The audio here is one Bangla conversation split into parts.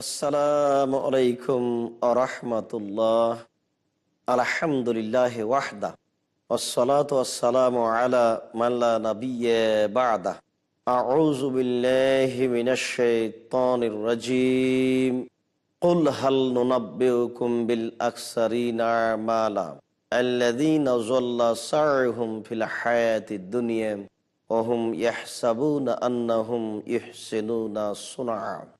আসসালামু আলাইকুম আরহামতুল্লাহ আলহামদুলিল্লাহ ওয়াহদা والصلاة والسلام على من لا نبي بعده أعوذ بالله من الشيطان الرجيم قل هل ننبئكم بالأكثرين أعمالا الذين ظل سعيهم في الحياة الدنيا وهم يحسبون أنهم يحسنون صنعا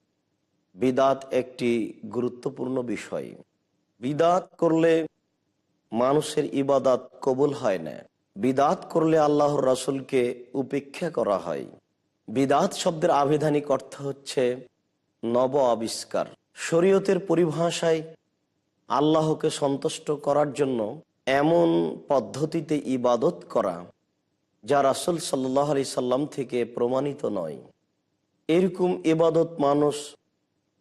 বিদাত একটি গুরুত্বপূর্ণ বিষয়। বিদাত করলে মানুষের ইবাদাত কবুল হয় না। বিদাত করলে আল্লাহর রাসুলকে উপেক্ষা করা হয়। বিদাত শব্দের আবিধানিক অর্থ হচ্ছে নব আবিষ্কার। শরীয়তের পরিভাষায় আল্লাহকে সন্তুষ্ট করার জন্য এমন পদ্ধতিতে ইবাদত করা যা রাসুল সাল্লাহ আলি সাল্লাম থেকে প্রমাণিত নয়। এরকম ইবাদত মানুষ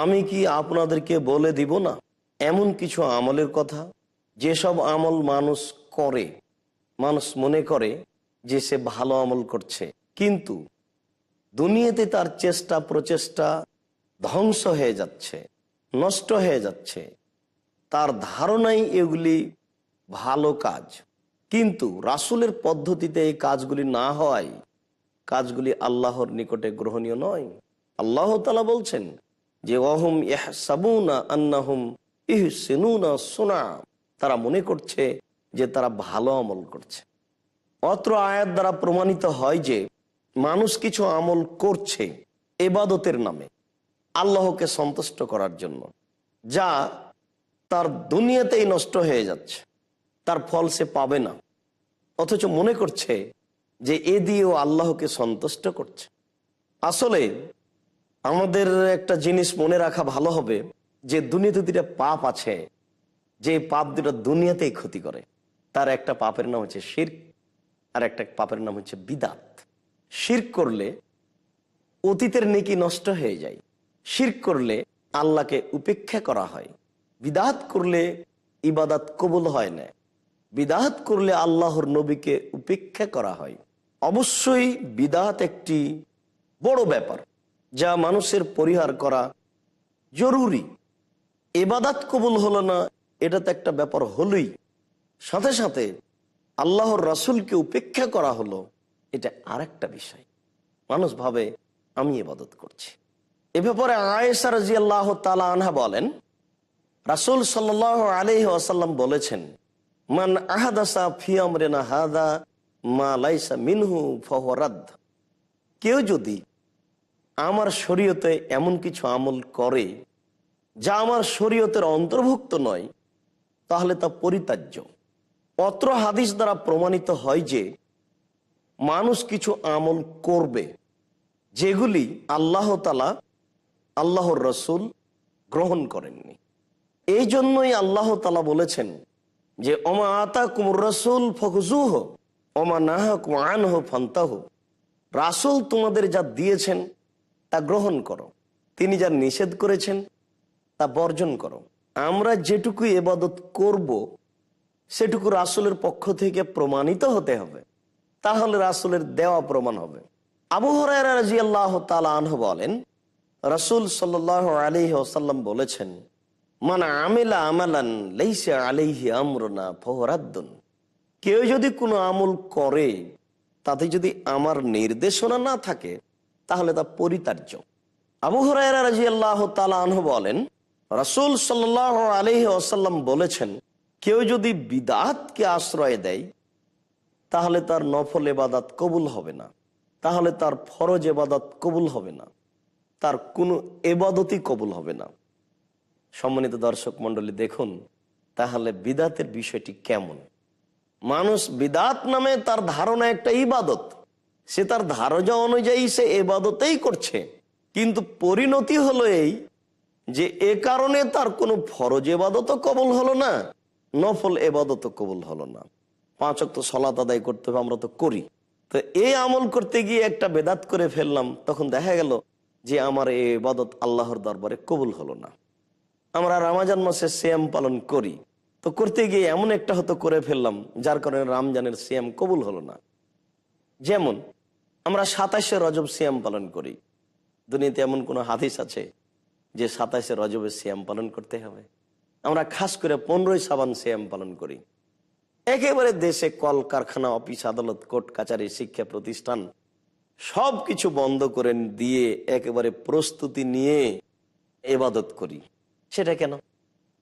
আমি কি আপনাদেরকে বলে দিব না? এমন কিছু আমলের কথা যেসব আমল মানুষ করে, মানুষ মনে করে যে সে ভালো আমল করছে। কিন্তু দুনিয়াতে তার চেষ্টা, প্রচেষ্টা ধ্বংস হয়ে যাচ্ছে, নষ্ট হয়ে যাচ্ছে। তার ধারণাই এগুলি ভালো কাজ। কিন্তু রাসুলের পদ্ধতিতে এই কাজগুলি না হয় কাজগুলি আল্লাহর নিকটে গ্রহণীয় নয়। আল্লাহ তালা বলছেন যে অহম ইহসাবুনা আন্নাহুম ইহসিনুনা সোনা। তারা মনে করছে যে তারা ভালো আমল করছে। অত্র আয়াত দ্বারা প্রমাণিত হয় যে মানুষ কিছু আমল করছে এবাদতের নামে আল্লাহকে সন্তুষ্ট করার জন্য, যা তার দুনিয়াতেই নষ্ট হয়ে যাচ্ছে, তার ফল সে পাবে না। অথচ মনে করছে যে এ দিয়েও আল্লাহকে সন্তুষ্ট করছে। আসলে আমাদের একটা জিনিস মনে রাখা ভালো হবে, যে দুনিয়াতে দুটা পাপ আছে, যে পাপ দুটা দুনিয়াতেই ক্ষতি করে। তার একটা পাপের নাম হচ্ছে শির আর একটা পাপের নাম হচ্ছে বিদাত। শির করলে অতীতের নেকি নষ্ট হয়ে যায়। শির করলে আল্লাহকে উপেক্ষা করা হয়। বিদাত করলে ইবাদাত কবুল হয় না। বিদাত করলে আল্লাহর নবীকে উপেক্ষা করা হয়। অবশ্যই বিদাত একটি বড় ব্যাপার। যা মানুষের পরিহার করা জরুরি। এবাদাত কবুল হলো না, এটা তো একটা ব্যাপার হলোই। সাথে সাথে আল্লাহর রাসুলকে উপেক্ষা করা হলো, এটা আরেকটা বিষয়। মানুষ ভাবে, আমি এবাদত করছি। এ ব্যাপারে আয়েসা রাজি আল্লাহ তালা আনহা বলেন, রাসুল সাল আলহ আসাল্লাম বলেছেন, মান আহাদাসা ফিয়ামরেনা হাদা মা লাইসা মিনহু ফহরাদ কেউ যদি আমার শরীয়তে এমন কিছু আমল করে যা আমার শরীয়তের অন্তর্ভুক্ত নয়, তাহলে তা পরিত্যাজ্য। অত্র হাদিস দ্বারা প্রমাণিত হয় যে মানুষ কিছু আমল করবে, যেগুলি আল্লাহ তালা আল্লাহর রসুল গ্রহণ করেননি। এই জন্যই আল্লাহ তালা বলেছেন যে অমা আতা কুমুর রসুল ফকজুহ অমা নাহা হো ফান্তাহ। রাসুল তোমাদের যা দিয়েছেন তা গ্রহণ করো। তিনি যা নিষেধ করেছেন, তা বর্জন করো। আমরা যেটুকু এবাদত করব, সেটুকু রাসুলের পক্ষ থেকে প্রমাণিত হতে হবে। তাহলে রাসুলের দেওয়া প্রমাণ হবে। আবু হরাজি আল্লাহ বলেন, রাসুল সাল আলী বলেছেন মানে আমেলা আমালান আলিহি আমরনা ফহরাদ্দুন কেউ যদি কোনো আমল করে, তাতে যদি আমার নির্দেশনা না থাকে তাহলে তা পরিতার্য। আবু হরাই রাজি আল্লাহ তালাহ বলেন, রাসুল সাল্লাহ আলহি আসাল্লাম বলেছেন, কেউ যদি বিদাতকে আশ্রয় দেয়, তাহলে তার নফল এবাদাত কবুল হবে না। তাহলে তার ফরজ এবাদাত কবুল হবে না। তার কোনো এবাদতই কবুল হবে না। সম্মানিত দর্শক মন্ডলী দেখুন তাহলে বিদাতের বিষয়টি কেমন। মানুষ বিদাত নামে তার ধারণা একটা ইবাদত। সে তার ধারণা অনুযায়ী সে এবাদতেই করছে। কিন্তু পরিণতি হলো এই যে, এ কারণে তার কোনো ফরজ এবাদতও কবল হলো না, নফল এবাদতও কবল হলো না। পাঁচ অক্ত সলাত আদায় করতে হবে, আমরা তো করি। তো এই আমল করতে গিয়ে একটা বেদাত করে ফেললাম, তখন দেখা গেল যে, আমার এই এবাদত আল্লাহর দরবারে কবুল হলো না। আমরা রামাজান মাসে সিয়াম পালন করি। তো করতে গিয়ে এমন একটা হতো করে ফেললাম, যার কারণে রমজানের শ্যাম কবুল হলো না। যেমন আমরা সাতাশে রজব সিয়াম পালন করি। দুনিয়াতে এমন কোনো হাদিস আছে যে সাতাশে রজবে সিয়াম পালন করতে হবে। আমরা খাস করে পনেরোই সাবান সিয়াম পালন করি। একেবারে দেশে কল কারখানা অফিস, আদালত, কোর্ট, কাচারি, শিক্ষা প্রতিষ্ঠান সব কিছু বন্ধ করে দিয়ে একেবারে প্রস্তুতি নিয়ে এবাদত করি। সেটা কেন?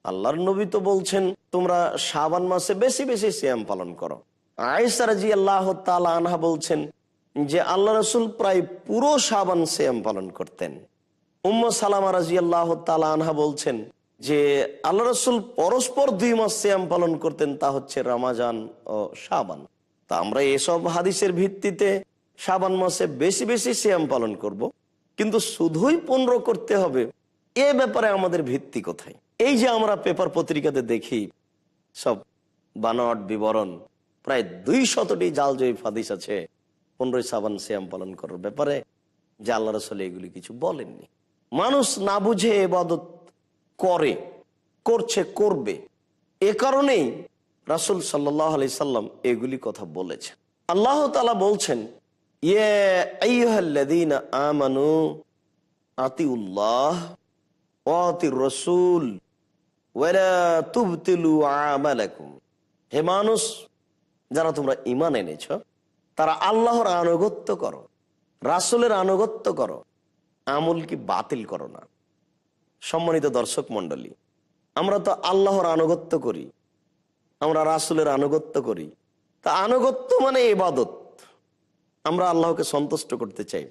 আল্লাহর নবী তো বলছেন, তোমরা সাবান মাসে বেশি বেশি সিয়াম পালন করো। আয়েসা রাজি আল্লাহ তালা আনহা বলছেন যে আল্লাহ রসুল প্রায় পুরো সাবান সিয়াম পালন করতেন। উম্ম সালামা রাজি আল্লাহ আনহা বলছেন যে আল্লাহ রসুল পরস্পর দুই মাস সিয়াম পালন করতেন, তা হচ্ছে রামাজান ও সাবান তা আমরা এসব হাদিসের ভিত্তিতে সাবান মাসে বেশি বেশি শ্যাম পালন করব। কিন্তু শুধুই পনেরো করতে হবে, এ ব্যাপারে আমাদের ভিত্তি কোথায়? এই যে আমরা পেপার পত্রিকাতে দেখি, সব বানট বিবরণ, প্রায় দুই শতটি জাল জয়ী ফাদিস আছে। পনেরোই সাবান শ্যাম পালন করার ব্যাপারে যে আল্লাহ রসলে এগুলি কিছু বলেননি। মানুষ না বুঝে এবাদত করে, করছে, করবে, এ কারণেই রাসুল সাল্লাহ আলি সাল্লাম এগুলি কথা বলেছেন। আল্লাহ তালা বলছেন ইয়ে আমানু আতিউল্লাহ ওয়াতি রসুল ওয়ালা তুবতিলু আমালাকুম। হে মানুষ, যারা তোমরা ইমান এনেছ তারা আল্লাহর আনুগত্য করো, রাসুলের আনুগত্য করো, আমল কি বাতিল করো না। সম্মানিত দর্শক মন্ডলী আমরা তো আল্লাহর আনুগত্য করি, আমরা রাসুলের আনুগত্য করি। তা আনুগত্য মানে ইবাদত। আমরা আল্লাহকে সন্তুষ্ট করতে চাই।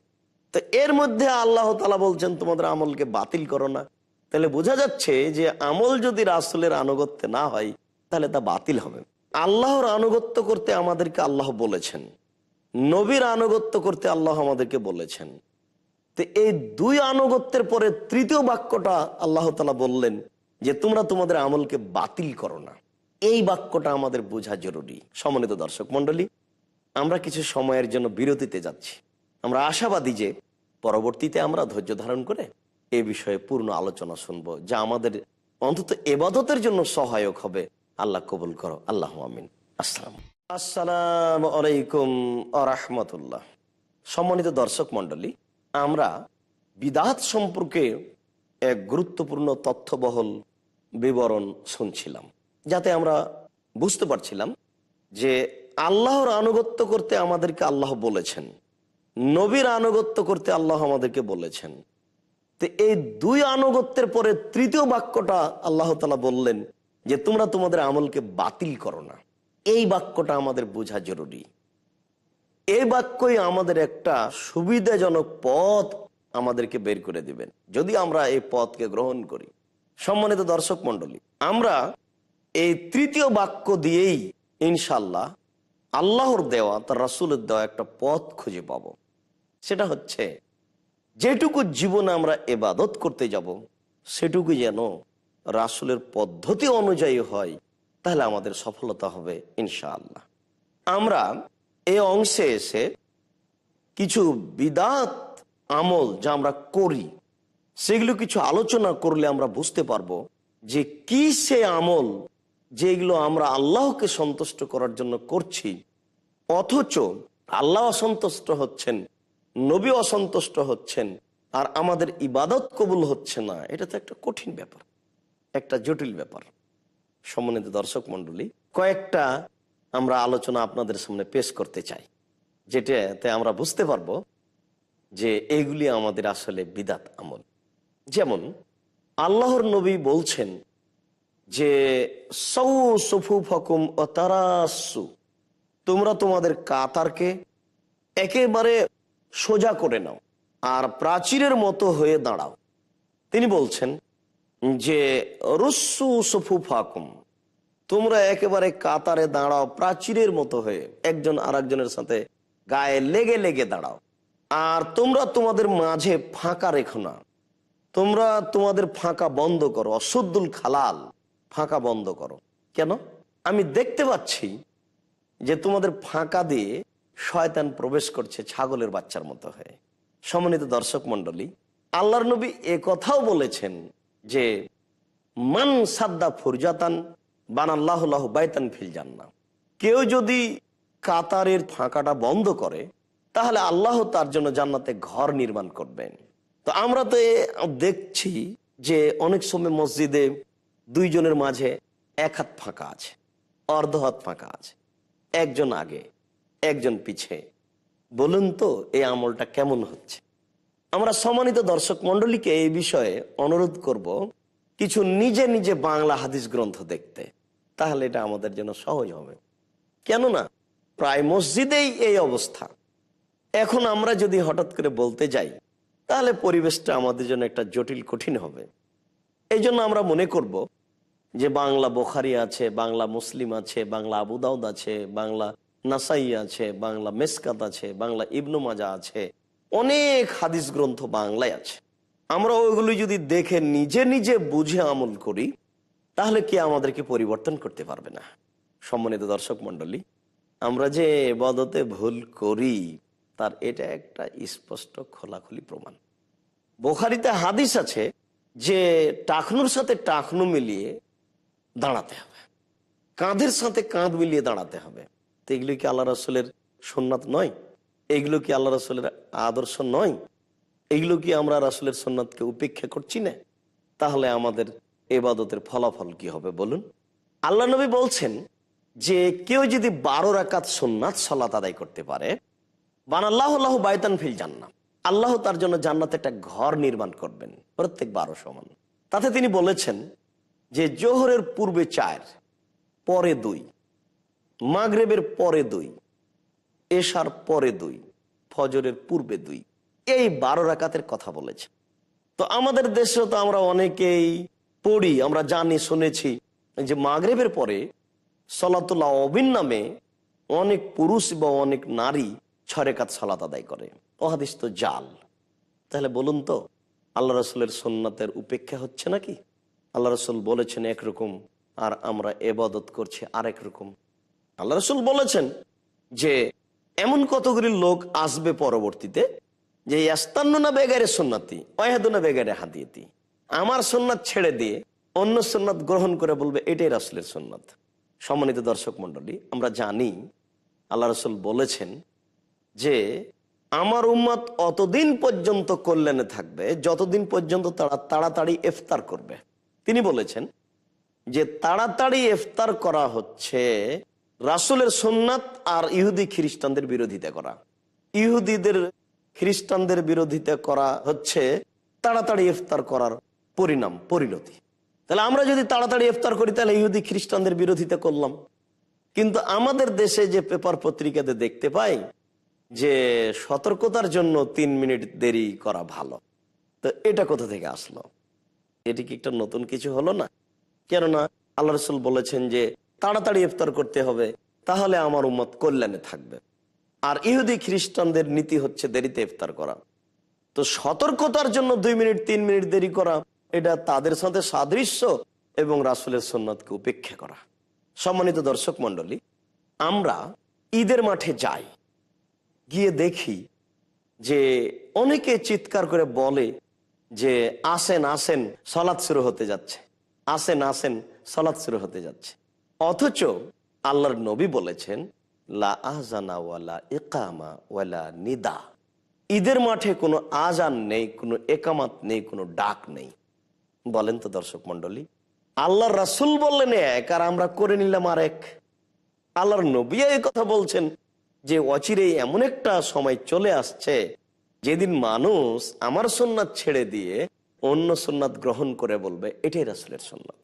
তো এর মধ্যে আল্লাহ তালা বলছেন, তোমাদের আমলকে বাতিল করো না। তাহলে বোঝা যাচ্ছে যে আমল যদি রাসুলের আনুগত্যে না হয়, তাহলে তা বাতিল হবে আল্লাহর আনুগত্য করতে আমাদেরকে আল্লাহ বলেছেন। নবীর আনুগত্য করতে আল্লাহ আমাদেরকে বলেছেন। তো এই দুই আনুগত্যের পরে তৃতীয় বাক্যটা আল্লাহ তালা বললেন যে, তোমরা তোমাদের আমলকে বাতিল করো না। এই বাক্যটা আমাদের বোঝা জরুরি। সম্মানিত দর্শক মন্ডলী আমরা কিছু সময়ের জন্য বিরতিতে যাচ্ছি। আমরা আশাবাদী যে, পরবর্তীতে আমরা ধৈর্য ধারণ করে এ বিষয়ে পূর্ণ আলোচনা শুনব, যা আমাদের অন্তত এবাদতের জন্য সহায়ক হবে। আল্লাহ কবুল করো। আল্লাহ আমিন। আসসালাম আসসালাম আলাইকুম আরহামতুল্লাহ সম্মানিত দর্শক মন্ডলী আমরা বিদাত সম্পর্কে এক গুরুত্বপূর্ণ তথ্যবহল বিবরণ শুনছিলাম, যাতে আমরা বুঝতে পারছিলাম যে আল্লাহর আনুগত্য করতে আমাদেরকে আল্লাহ বলেছেন, নবীর আনুগত্য করতে আল্লাহ আমাদেরকে বলেছেন। তো এই দুই আনুগত্যের পরে তৃতীয় বাক্যটা আল্লাহ তালা বললেন যে, তোমরা তোমাদের আমলকে বাতিল করো না। এই বাক্যটা আমাদের বোঝা জরুরি। এই বাক্যই আমাদের একটা সুবিধাজনক পথ আমাদেরকে বের করে দিবেন। যদি আমরা এই পথকে গ্রহণ করি, সম্মানিত দর্শক মন্ডলী আমরা এই তৃতীয় বাক্য দিয়েই ইনশাল্লাহ আল্লাহর দেওয়া, তার রাসুলের দেওয়া একটা পথ খুঁজে পাব। সেটা হচ্ছে, যেটুকু জীবনে আমরা এবাদত করতে যাব, সেটুকু যেন রাসুলের পদ্ধতি অনুযায়ী হয় তাহলে আমাদের সফলতা হবে, ইনশাআল্লাহ। আমরা এ অংশে এসে কিছু বিদাত আমল যা আমরা করি, সেগুলো কিছু আলোচনা করলে আমরা বুঝতে পারব যে কি সে আমল যেগুলো আমরা আল্লাহকে সন্তুষ্ট করার জন্য করছি। অথচ আল্লাহ অসন্তুষ্ট হচ্ছেন নবী অসন্তুষ্ট হচ্ছেন, আর আমাদের ইবাদত কবুল হচ্ছে না। এটা তো একটা কঠিন ব্যাপার, একটা জটিল ব্যাপার। সম্মানিত দর্শক মন্ডলী কয়েকটা আমরা আলোচনা আপনাদের সামনে পেশ করতে চাই। যেটাতে আমরা বুঝতে পারব যে এইগুলি আমাদের আসলে বিদাত আমল। যেমন, আল্লাহর নবী বলছেন যে সৌ সফু ফকুম ও তারাসু তোমরা তোমাদের কাতারকে একেবারে সোজা করে নাও আর প্রাচীরের মতো হয়ে দাঁড়াও। তিনি বলছেন যে রুসু সফু ফাকুম তোমরা একেবারে কাতারে দাঁড়াও, প্রাচীরের মতো হয়ে একজন আরেকজনের সাথে গায়ে লেগে লেগে দাঁড়াও। আর তোমরা তোমাদের মাঝে ফাঁকা রেখো না। তোমরা তোমাদের ফাঁকা বন্ধ করো অসুদ্দুল খালাল, ফাঁকা বন্ধ করো। কেন? আমি দেখতে পাচ্ছি যে তোমাদের ফাঁকা দিয়ে শয়তান প্রবেশ করছে ছাগলের বাচ্চার মতো হয়ে। সমন্বিত দর্শক মন্ডলী আল্লাহর নবী এ কথাও বলেছেন যে, মান সাদ্দা ফুরজাতান বানাল্লাহ বাইতান ফিল জান্না কেউ যদি কাতারের ফাঁকাটা বন্ধ করে, তাহলে আল্লাহ তার জন্য জান্নাতে ঘর নির্মাণ করবেন। তো আমরা তো দেখছি যে অনেক সময় মসজিদে দুইজনের মাঝে এক হাত ফাঁকা আছে, অর্ধ হাত ফাঁকা আছে, একজন আগে, একজন পিছে। বলুন তো এই আমলটা কেমন হচ্ছে? আমরা সম্মানিত দর্শক মন্ডলীকে এই বিষয়ে অনুরোধ করব কিছু নিজে নিজে বাংলা হাদিস গ্রন্থ দেখতে। তাহলে এটা আমাদের জন্য সহজ হবে। কেননা, প্রায় মসজিদেই এই অবস্থা। এখন আমরা যদি হঠাৎ করে বলতে যাই, তাহলে পরিবেশটা আমাদের জন্য একটা জটিল, কঠিন হবে। এই জন্য আমরা মনে করব যে বাংলা বোখারি আছে, বাংলা মুসলিম আছে, বাংলা আবুদাউদ আছে, বাংলা নাসাই আছে, বাংলা মেসকাত আছে, বাংলা ইবনু মাজা আছে। অনেক হাদিস গ্রন্থ বাংলায় আছে। আমরা ওইগুলি যদি দেখে নিজে নিজে বুঝে আমল করি, তাহলে কি আমাদেরকে পরিবর্তন করতে পারবে না। সম্মানিত দর্শক মন্ডলী আমরা যে এবাদতে ভুল করি, তার এটা একটা স্পষ্ট খোলাখুলি প্রমাণ। বোখারিতে হাদিস আছে যে টাকনুর সাথে টাকনু মিলিয়ে দাঁড়াতে হবে। কাঁধের সাথে কাঁধ মিলিয়ে দাঁড়াতে হবে। তো এগুলো কি আল্লাহ রসুলের সোননাথ নয়? এগুলো কি আল্লাহ রসুলের আদর্শ নয়? এগুলো কি আমরা রাসুলের সোননাথকে উপেক্ষা করছি না? তাহলে আমাদের এবাদতের ফলাফল কি হবে বলুন? আল্লাহ নবী বলছেন যে কেউ যদি বারো রাকাত সোননাথ সলাত আদায় করতে পারে বান আল্লাহ বাইতান ফিল জান্নাত আল্লাহ তার জন্য জান্নাতে একটা ঘর নির্মাণ করবেন, প্রত্যেক বারো সমান। তাতে তিনি বলেছেন যে জোহরের পূর্বে চার, পরে দুই, মাগরেবের পরে দুই এশার পরে দুই, ফজরের পূর্বে দুই। এই বারো রাকাতের কথা বলেছে। তো আমাদের দেশেও তো আমরা অনেকেই পড়ি, আমরা জানি, শুনেছি যে মাগরেবের পরে সলাতুল্লাহ অবিন নামে অনেক পুরুষ বা অনেক নারী ছরেকাত সালাত আদায় করে। অহাদিস তো জাল। তাহলে বলুন তো, আল্লাহ রসুলের সোননাথের উপেক্ষা হচ্ছে নাকি? আল্লাহ রসুল বলেছেন একরকম আর আমরা এবাদত করছি আরেক রকম। আল্লাহ রসুল বলেছেন যে এমন কতগুলি লোক আসবে পরবর্তীতে? যে ইয়াস্তান্না বেগারে সোননাতি অয়াদুনা বেগারে হাদিয়েতি। আমার সোননাথ ছেড়ে দিয়ে অন্য সোননাথ গ্রহণ করে বলবে, এটাই রাসুলের সোননাথ সম্মানিত দর্শক মন্ডলী আমরা জানি, আল্লাহ রসুল বলেছেন যে, আমার উম্মত অতদিন পর্যন্ত কল্যাণে থাকবে, যতদিন পর্যন্ত তারা তাড়াতাড়ি ইফতার করবে। তিনি বলেছেন যে, তাড়াতাড়ি ইফতার করা হচ্ছে রাসুলের সোননাথ আর ইহুদি খ্রিস্টানদের বিরোধিতা করা। ইহুদিদের খ্রিস্টানদের বিরোধিতা করা হচ্ছে তাড়াতাড়ি ইফতার করার পরিণাম, পরিণতি। তাহলে আমরা যদি তাড়াতাড়ি ইফতার করি, তাহলে ইহুদি খ্রিস্টানদের বিরোধিতা করলাম। কিন্তু আমাদের দেশে যে পেপার পত্রিকাতে দেখতে পাই যে সতর্কতার জন্য তিন মিনিট দেরি করা ভালো। তো এটা কোথা থেকে আসলো? এটি কি একটা নতুন কিছু হলো না? কেননা আল্লাহ রসুল বলেছেন যে তাড়াতাড়ি ইফতার করতে হবে, তাহলে আমার উম্মত কল্যাণে থাকবে। আর ইহুদি খ্রিস্টানদের নীতি হচ্ছে দেরিতে ইফতার করা। তো সতর্কতার জন্য দুই মিনিট, তিন মিনিট দেরি করা, এটা তাদের সাথে সাদৃশ্য এবং রাসুলের সন্ন্যতকে উপেক্ষা করা। সম্মানিত দর্শক মন্ডলী আমরা ঈদের মাঠে যাই, গিয়ে দেখি যে অনেকে চিৎকার করে বলে যে আসেন আসেন, সলাৎ শুরু হতে যাচ্ছে। আসেন আসেন, সলাৎ শুরু হতে যাচ্ছে। অথচ আল্লাহর নবী বলেছেন, লা আজানা ওয়ালা একামা ওয়ালা নিদা। ঈদের মাঠে কোনো আজান নেই, কোনো একামাত নেই, কোনো ডাক নেই। বলেন তো দর্শক মন্ডলী আল্লাহর রাসুল বললেন এক আর আমরা করে নিলাম আর এক আল্লাহর নবী এই কথা বলছেন যে অচিরে এমন একটা সময় চলে আসছে, যেদিন মানুষ আমার সোননাথ ছেড়ে দিয়ে অন্য সুন্নাত গ্রহণ করে বলবে, এটাই রাসুলের সুন্নাত।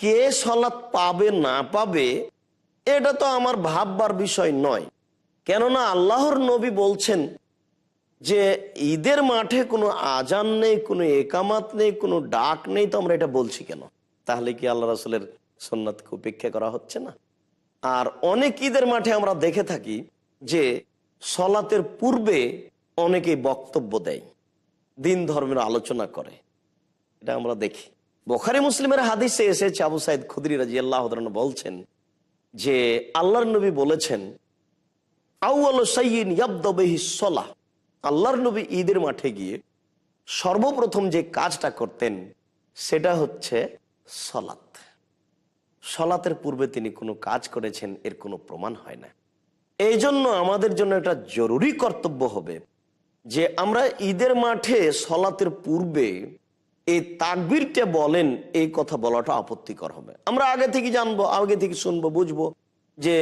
কে সলাৎ পাবে, না পাবে, এটা তো আমার ভাববার বিষয় নয়। কেননা আল্লাহর নবী বলছেন যে ঈদের মাঠে কোনো আজান নেই, কোনো একামাত নেই, কোনো ডাক নেই, তো আমরা এটা বলছি কেন? তাহলে কি আল্লাহ রাসুলের সন্ন্যতকে উপেক্ষা করা হচ্ছে না? আর অনেক ঈদের মাঠে আমরা দেখে থাকি যে সলাতের পূর্বে অনেকেই বক্তব্য দেয়, দিন ধর্মের আলোচনা করে। এটা আমরা দেখি। বোখারি মুসলিমের হাদিসে এসেছে আবু সাইদ খুদরি রাজি আল্লাহ বলছেন যে আল্লাহর নবী বলেছেন সলাহ। আল্লাহর নবী ঈদের মাঠে গিয়ে সর্বপ্রথম যে কাজটা করতেন সেটা হচ্ছে সলাত সলাতের পূর্বে তিনি কোনো কাজ করেছেন, এর কোনো প্রমাণ হয় না। এই জন্য আমাদের জন্য এটা জরুরি কর্তব্য হবে যে আমরা ঈদের মাঠে সলাতের পূর্বে এই তাকবীরটা বলেন, এই কথা বলাটা আপত্তিকর হবে। আমরা আগে থেকে জানব, আগে থেকে শুনব, বুঝব যে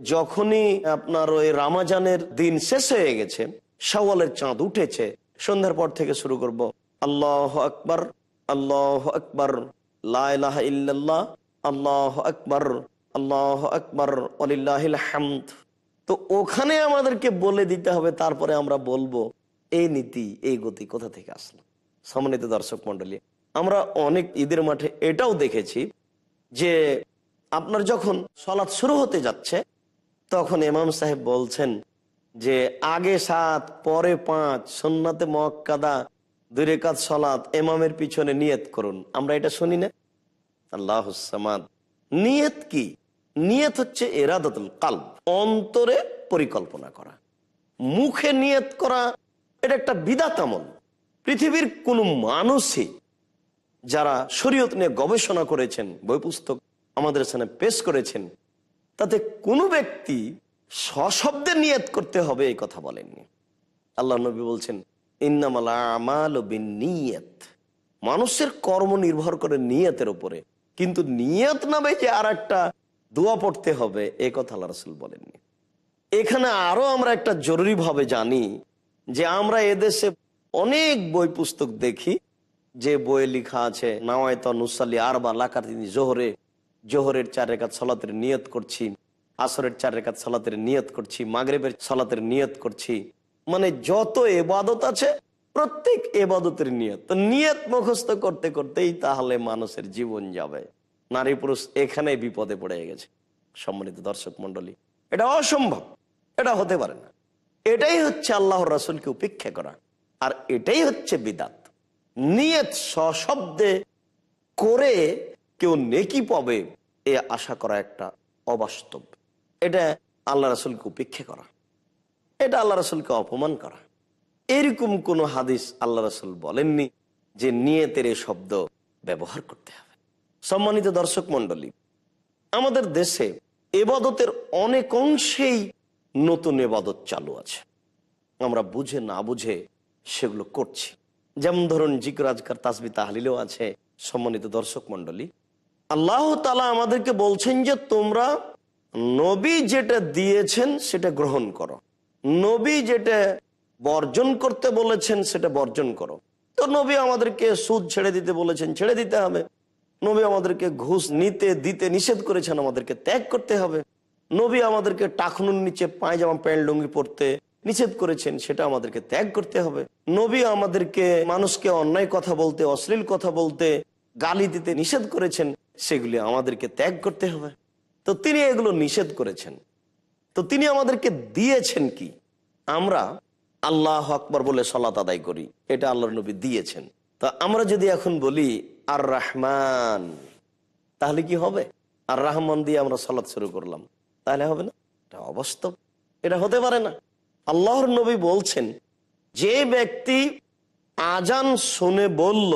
যখনই আপনার ওই রামাজানের দিন শেষ হয়ে গেছে সওয়ালের চাঁদ উঠেছে, সন্ধ্যার পর থেকে শুরু করব, আল্লাহ আকবর আল্লাহ আকবর লাহ ইল্লাল্লাহ, আল্লাহ আকবর আল্লাহ আকবর আলিল্লাহিল হামদ। তো ওখানে আমাদেরকে বলে দিতে হবে, তারপরে আমরা বলব, এই নীতি, এই গতি কোথা থেকে আসলো? সম্মানিত দর্শক মন্ডলী আমরা অনেক ঈদের মাঠে এটাও দেখেছি যে আপনার যখন সলাৎ শুরু হতে যাচ্ছে, তখন ইমাম সাহেব বলছেন যে আগে সাত, পরে পাঁচ, সন্নাতে মক্কাদা দুই রেখাত সলাৎ এমামের পিছনে নিয়ত করুন। আমরা এটা শুনি না? আল্লাহ নিয়ত কি? নিয়ত হচ্ছে এরাদতুল কাল্ব, অন্তরে পরিকল্পনা করা। মুখে নিয়ত করা, এটা একটা বিদাত আমল। পৃথিবীর কোনো মানুষই যারা শরীয়ত নিয়ে গবেষণা করেছেন বই পুস্তক আমাদের সামনে পেশ করেছেন, তাতে কোনো ব্যক্তি সশব্দে নিয়ত করতে হবে এই কথা বলেননি। আল্লাহ নবী বলছেন, ইন্নামাল মানুষের কর্ম নির্ভর করে নিয়তের উপরে। কিন্তু নিয়ত নামে যে আর একটা দোয়া পড়তে হবে, এ কথা আল্লাহ রসুল বলেননি। এখানে আরও আমরা একটা জরুরি ভাবে জানি যে আমরা এদেশে অনেক বই পুস্তক দেখি, যে বইয়ে লেখা আছে, নাওয়ায়ত আর বা লাকার তিনি জোহরে, জোহরের চার রেখাত সলাতের নিয়ত করছি, আসরের চার রেখাত সলাতের নিয়ত করছি, মাগরেবের সলাতের নিয়ত করছি। মানে যত এবাদত আছে, প্রত্যেক এবাদতের নিয়ত। নিয়ত মুখস্থ করতে করতেই তাহলে মানুষের জীবন যাবে। নারী পুরুষ এখানে বিপদে পড়ে গেছে, সম্মানিত দর্শক মন্ডলী এটা অসম্ভব, এটা হতে পারে না। এটাই হচ্ছে আল্লাহর রাসুলকে উপেক্ষা করা। আর এটাই হচ্ছে বিদাত। নিয়ত সশব্দে করে কেউ নেকি পাবে এ আশা করা একটা অবাস্তব। এটা আল্লাহ রাসুলকে উপেক্ষা করা। এটা আল্লাহ রাসুলকে অপমান করা। এরকম কোন হাদিস আল্লাহ রাসুল বলেননি যে নিয়তের এই শব্দ ব্যবহার করতে হবে। সম্মানিত দর্শক মন্ডলী আমাদের দেশে এবাদতের অনেক অংশেই নতুন এবাদত চালু আছে। আমরা বুঝে না বুঝে সেগুলো করছি। যেমন ধরুন জিকর আজকার তাসবি তাহলিলেও আছে সম্মানিত দর্শক মন্ডলী আল্লাহ তালা আমাদেরকে বলছেন যে, তোমরা নবী যেটা দিয়েছেন সেটা গ্রহণ করো। নবী যেটা বর্জন করতে বলেছেন সেটা বর্জন করো। তো নবী আমাদেরকে সুদ ছেড়ে দিতে বলেছেন, ছেড়ে দিতে হবে। নবী আমাদেরকে ঘুষ নিতে, দিতে নিষেধ করেছেন, আমাদেরকে ত্যাগ করতে হবে। নবী আমাদেরকে টাকনুর নিচে পায়জামা, প্যান্ট, লুঙ্গি পরতে নিষেধ করেছেন, সেটা আমাদেরকে ত্যাগ করতে হবে। নবী আমাদেরকে মানুষকে অন্যায় কথা বলতে, অশ্লীল কথা বলতে, গালি দিতে নিষেধ করেছেন, সেগুলি আমাদেরকে ত্যাগ করতে হবে। তো তিনি এগুলো নিষেধ করেছেন। তো তিনি আমাদেরকে দিয়েছেন কি? আমরা আল্লাহ আকবর বলে সলাত আদায় করি, এটা আল্লাহর নবী দিয়েছেন। তো আমরা যদি এখন বলি আর রহমান তাহলে কি হবে? আর রহমান দিয়ে আমরা সলাৎ শুরু করলাম। তাহলে হবে না? এটা অবাস্তব। এটা হতে পারে না। আল্লাহর নবী বলছেন, যে ব্যক্তি আজান শুনে বলল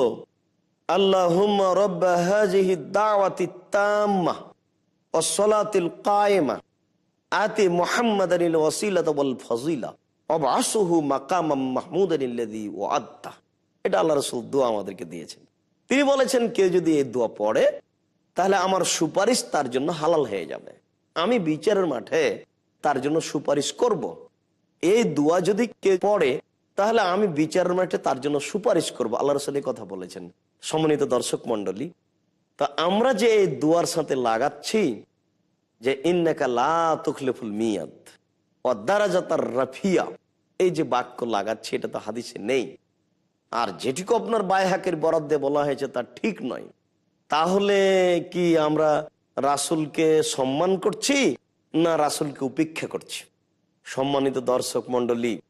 আল্লাহ কায়েমা, আতি মোহাম্মদ মাকাম মাহমুদ এটা আমাদেরকে দিয়েছেন। তিনি বলেছেন, কেউ যদি এই দোয়া পড়ে, তাহলে আমার সুপারিশ তার জন্য হালাল হয়ে যাবে। আমি বিচারের মাঠে তার জন্য সুপারিশ করব। এই দোয়া যদি কে পড়ে, তাহলে আমি বিচার মাঠে তার জন্য সুপারিশ করব। আল্লাহ রসুল কথা বলেছেন। সমন্বিত দর্শক মন্ডলী তা আমরা যে এই দুয়ার সাথে লাগাচ্ছি, যে ইন্নাকা লা মিয়াদ রাফিয়া, এই যে বাক্য লাগাচ্ছি, এটা তো হাদিসে নেই। আর যেটুকু আপনার বায়হাকের বরাদ্দে বলা হয়েছে তা ঠিক নয়। তাহলে কি আমরা রাসুলকে সম্মান করছি, না রাসুলকে উপেক্ষা করছি? সম্মানিত দর্শক মন্ডলী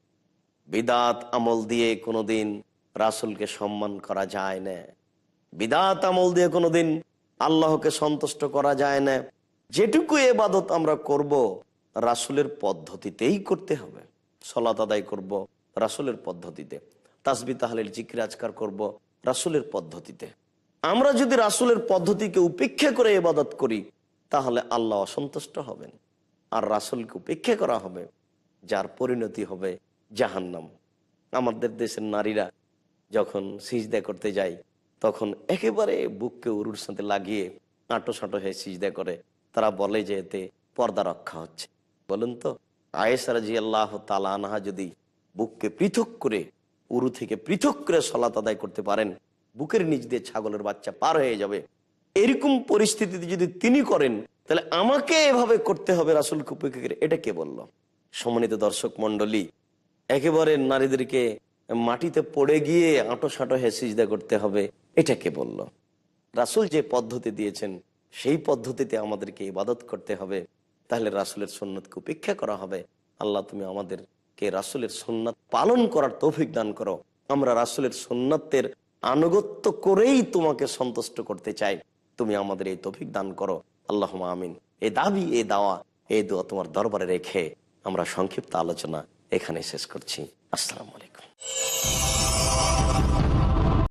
বিদাত আমল দিয়ে কোনোদিন রাসুলকে সম্মান করা যায় না। বিদাত আমল দিয়ে কোনোদিন আল্লাহকে সন্তুষ্ট করা যায় না। যেটুকু এবাদত আমরা করব, রাসুলের পদ্ধতিতেই করতে হবে। সলাত আদায় করব, রাসুলের পদ্ধতিতে। তাসবি তাহলিল জিকির আজকার করব, রাসুলের পদ্ধতিতে। আমরা যদি রাসুলের পদ্ধতিকে উপেক্ষা করে এবাদত করি, তাহলে আল্লাহ অসন্তুষ্ট হবেন। আর রাসুলকে উপেক্ষা করা হবে যার পরিণতি হবে জাহান্নাম। আমাদের দেশের নারীরা যখন সিজদা করতে যায়, তখন একেবারে বুককে উরুর সাথে লাগিয়ে আঁটো সাঁটো হয়ে সিজদা করে। তারা বলে যে এতে পর্দা রক্ষা হচ্ছে। বলুন তো আয়েসারা জি আল্লাহ তালা আনহা যদি বুককে পৃথক করে, উরু থেকে পৃথক করে সলাত আদায় করতে পারেন, বুকের নিচ দিয়ে ছাগলের বাচ্চা পার হয়ে যাবে। এরকম পরিস্থিতিতে যদি তিনি করেন, তাহলে আমাকে এভাবে করতে হবে রাসুল কুপিকে এটা কে বলল? সম্মানিত দর্শক মন্ডলী একেবারে নারীদেরকে মাটিতে পড়ে গিয়ে আঁটো সাঁটো হয়ে সিজদা করতে হবে, এটা কে বলল? রাসুল যে পদ্ধতি দিয়েছেন, সেই পদ্ধতিতে আমাদেরকে ইবাদত করতে হবে। তাহলে রাসুলের সন্ন্যতকে উপেক্ষা করা হবে। আল্লাহ, তুমি আমাদেরকে রাসুলের সন্ন্যত পালন করার তৌফিক দান করো। আমরা রাসুলের সন্ন্যতের আনুগত্য করেই তোমাকে সন্তুষ্ট করতে চাই। তুমি আমাদের এই তৌফিক দান করো। আল্লাহ আমিন। এ দাবি, এ দাওয়া এই দোয়া তোমার দরবারে রেখে আমরা সংক্ষিপ্ত আলোচনা এখানে শেষ করছি। আসসালামু আলাইকুম।